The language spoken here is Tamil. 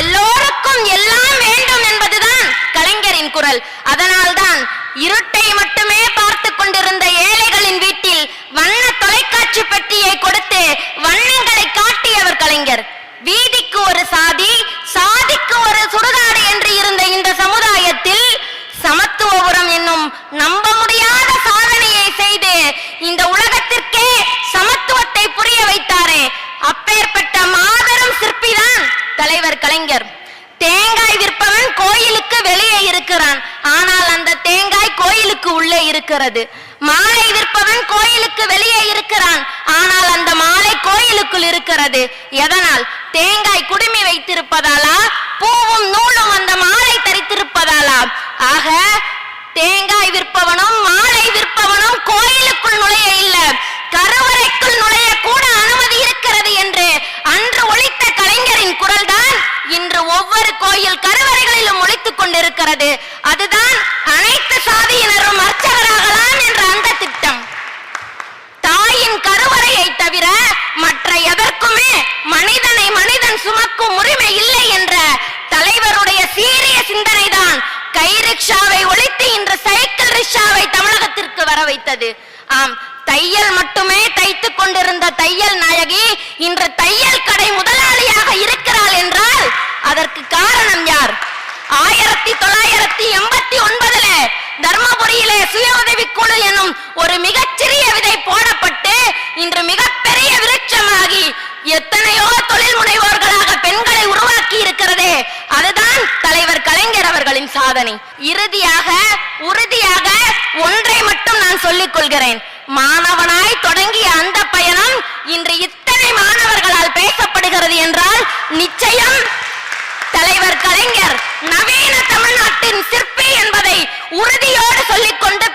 எல்லோருக்கும் எல்லாம் வேண்டும் என்பதுதான் கலைஞரின் குரல். அதனால்தான் இருட்டை மட்டுமே பார்த்து கொண்டிருந்த ஏழைகளின் வீட்டில் வண்ண தொலைக்காட்சி பெட்டியை கொடுத்து வண்ணங்களை காட்டியவர் கலைஞர். வீதிக்கு ஒரு சாதி சாதிக்கு ஒரு சுடுகாடு என்று இருந்த இந்த சமுதாயத்தில் சமத்துவபுரம் என்னும் நம்ப முடியாத சாதனையை செய்து இந்த உலக தலைவர் கலைஞர். தேங்காய் விற்பவன் கோயிலுக்கு வெளியே இருக்கிறான். ஆனால் அந்த தேங்காய் கோயிலுக்கு உள்ளே இருக்கிறது. மாலை விற்பவன் கோயிலுக்கு வெளியே இருக்கிறான். ஆனால் அந்த மாலை கோயிலுக்குள் இருக்கிறது. எதனால்? தேங்காய் குடுமி வைத்திருப்பதாலா? பூவும் நூலும் அந்த மாலை தரித்திருப்பதாலா ஆக தேங்காய் விற்பவனும் மாலை விற்பவனும் கோயிலுக்குள் நுழைய இல்ல கருவறைக்குள் நுழைய கூட அனுமதி இருக்கிறது என்று அன்று ஒழித்த கலைஞரின் குரல்தான் இன்று ஒவ்வொரு கோயில் கருவறைகளிலும் ஒழித்துக் கொண்டிருக்கிறது. அதுதான் அனைத்து சாதியினரும் அர்ச்சகராகலாம் என்ற அந்த திட்டம். தாயின் கருவறையை தவிர மற்ற எதற்குமே மனிதனை மனிதன் சுமக்கும் உரிமை இல்லை என்ற தலைவருடைய சீரிய சிந்தனைதான் கை ரிக்ஷாவை ஒழித்து இன்று சைக்கிள் ரிக்ஷாவை தமிழகத்திற்கு வர வைத்தது. ஆம் தையல் மட்டுமே தைத்துக் கொண்டிருந்த தையல் நாயகி இன்று தையல் கடை ஆயிரத்தி தொள்ளாயிரத்தி எண்பத்தி ஒன்பதுல தர்மபுரியிலே சுய உதவி குழு எனும் ஒரு மிகச்சிறிய விதை போடப்பட்டு இன்று மிகப்பெரிய விருட்சமாகி எத்தனையோ தொழில் முனைவோர்களாக பெண்களை உருவாக்கி இருக்கிறதே அதுதான் தலைவர் கலைஞர் அவர்களின் சாதனை. இறுதியாக உறுதியாக ஒன்றை மட்டும் நான் சொல்லிக் கொள்கிறேன். மாணவனாய் தொடங்கிய அந்த பயணம் இன்று இத்தனை மாணவர்களால் பேசப்படுகிறது என்றால் நிச்சயம் உறுதியோடு சொல்லிக் கொண்டு